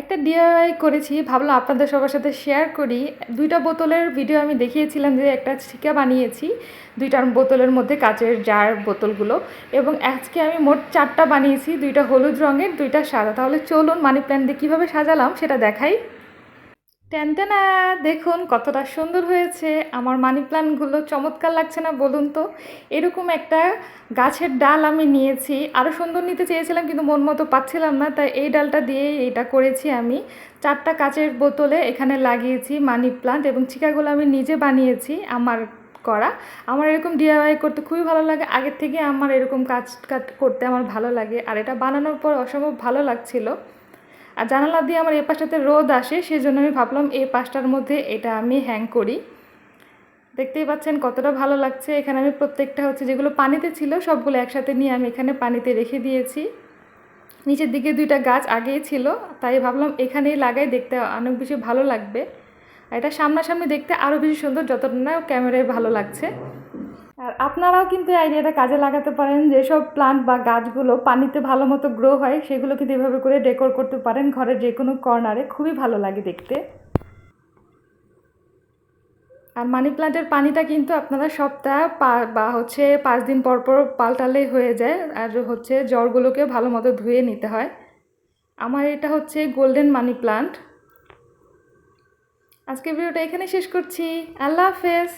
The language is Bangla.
একটা ডিআইওয়াই করেছি, ভাবলাম আপনাদের সবার সাথে শেয়ার করি। দুইটা বোতলের ভিডিও আমি দেখিয়েছিলাম যে একটা ছিকা বানিয়েছি দুইটার বোতলের মধ্যে কাচের জার বোতলগুলো। এবং আজকে আমি মোট চারটা বানিয়েছি, দুইটা হলুদ রঙের, দুইটা সাদা। তাহলে চলুন মানি প্ল্যান্ট দিয়ে কীভাবে সাজালাম সেটা দেখাই। ট্যানটেনা দেখুন কতটা সুন্দর হয়েছে। আমার মানি প্ল্যান্টগুলো চমৎকার লাগছে না বলুন তো? এরকম একটা গাছের ডাল আমি নিয়েছি। আরও সুন্দর নিতে চেয়েছিলাম কিন্তু মন মতো পাচ্ছিলাম না, তাই এই ডালটা দিয়ে এটা করেছি আমি। চারটা কাচের বোতলে এখানে লাগিয়েছি মানি প্লান্ট এবং চিকাগুলো আমি নিজে বানিয়েছি আমার করা। আমার এরকম ডিআইওয়াই করতে খুবই ভালো লাগে। আগের থেকে আমার এরকম কাজ কাজ করতে আমার ভালো লাগে। আর এটা বানানোর পর অসম্ভব ভালো লাগছিল। আর জানালা দিয়ে আমার এই পাশটাতে রোদ আসে সেই জন্য আমি ভাবলাম এই পাশটার মধ্যে এটা আমি হ্যাং করি। দেখতেই পাচ্ছেন কতটা ভালো লাগছে। এখানে আমি প্রত্যেকটা হচ্ছে যেগুলো পানিতে ছিল সবগুলো একসাথে নিয়ে আমি এখানে পানিতে রেখে দিয়েছি। নিচের দিকে দুইটা গাছ আগেই ছিল, তাই ভাবলাম এখানেই লাগাই, দেখতে অনেক বেশি ভালো লাগবে। এটা সামনাসামনি দেখতে আরও বেশি সুন্দর, যতটা না ক্যামেরায় ভালো লাগছে। আর আপনারাও কিন্তু এই আইডিয়াটা কাজে লাগাতে পারেন যেসব প্লান্ট বা গাছগুলো পানিতে ভালো মতো গ্রো হয় সেগুলো কিন্তু এভাবে করে ডেকোর করতে পারেন ঘরের যে কোনো কর্নারে খুবই ভালো লাগে দেখতে। আর মানি প্লান্টের পানিটা কিন্তু আপনারা সপ্তাহ বা হচ্ছে পাঁচ দিন পর পর পাল্টালেই হয়ে যায়। আর হচ্ছে জ্বরগুলোকে ভালো মতো ধুয়ে নিতে হয়। আমার এটা হচ্ছে গোল্ডেন মানি প্লান্ট আজকে ভিডিওটা এখানে শেষ করছি। আল্লাহ হাফেজ।